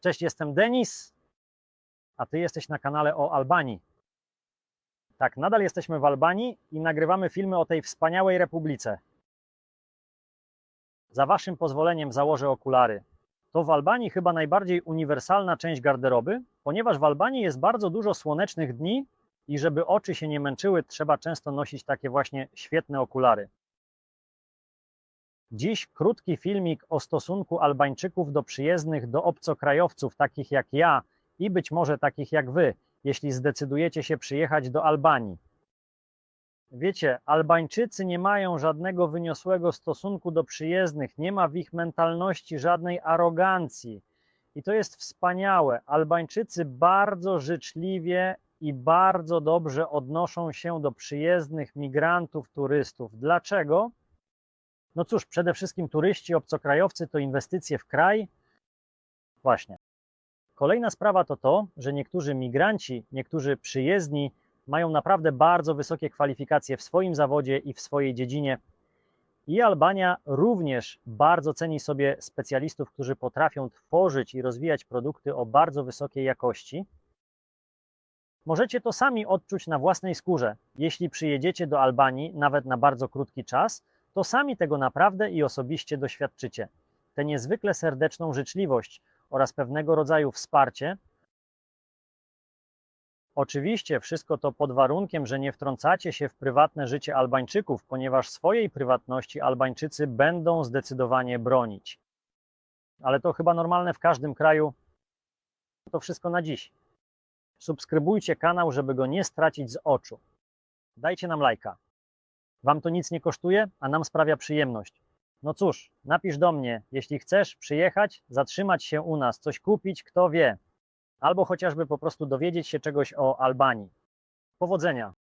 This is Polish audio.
Cześć, jestem Denis, a ty jesteś na kanale o Albanii. Tak, nadal jesteśmy w Albanii i nagrywamy filmy o tej wspaniałej republice. Za waszym pozwoleniem założę okulary. To w Albanii chyba najbardziej uniwersalna część garderoby, ponieważ w Albanii jest bardzo dużo słonecznych dni i żeby oczy się nie męczyły, trzeba często nosić takie właśnie świetne okulary. Dziś krótki filmik o stosunku Albańczyków do przyjezdnych do obcokrajowców, takich jak ja i być może takich jak wy, jeśli zdecydujecie się przyjechać do Albanii. Wiecie, Albańczycy nie mają żadnego wyniosłego stosunku do przyjezdnych, nie ma w ich mentalności żadnej arogancji. I to jest wspaniałe. Albańczycy bardzo życzliwie i bardzo dobrze odnoszą się do przyjezdnych migrantów, turystów. Dlaczego? No cóż, przede wszystkim turyści, obcokrajowcy to inwestycje w kraj. Właśnie. Kolejna sprawa to to, że niektórzy migranci, niektórzy przyjezdni mają naprawdę bardzo wysokie kwalifikacje w swoim zawodzie i w swojej dziedzinie. I Albania również bardzo ceni sobie specjalistów, którzy potrafią tworzyć i rozwijać produkty o bardzo wysokiej jakości. Możecie to sami odczuć na własnej skórze. Jeśli przyjedziecie do Albanii, nawet na bardzo krótki czas, to sami tego naprawdę i osobiście doświadczycie. Tę niezwykle serdeczną życzliwość oraz pewnego rodzaju wsparcie. Oczywiście wszystko to pod warunkiem, że nie wtrącacie się w prywatne życie Albańczyków, ponieważ swojej prywatności Albańczycy będą zdecydowanie bronić. Ale to chyba normalne w każdym kraju. To wszystko na dziś. Subskrybujcie kanał, żeby go nie stracić z oczu. Dajcie nam lajka. Wam to nic nie kosztuje, a nam sprawia przyjemność. No cóż, napisz do mnie, jeśli chcesz przyjechać, zatrzymać się u nas, coś kupić, kto wie, albo chociażby po prostu dowiedzieć się czegoś o Albanii. Powodzenia!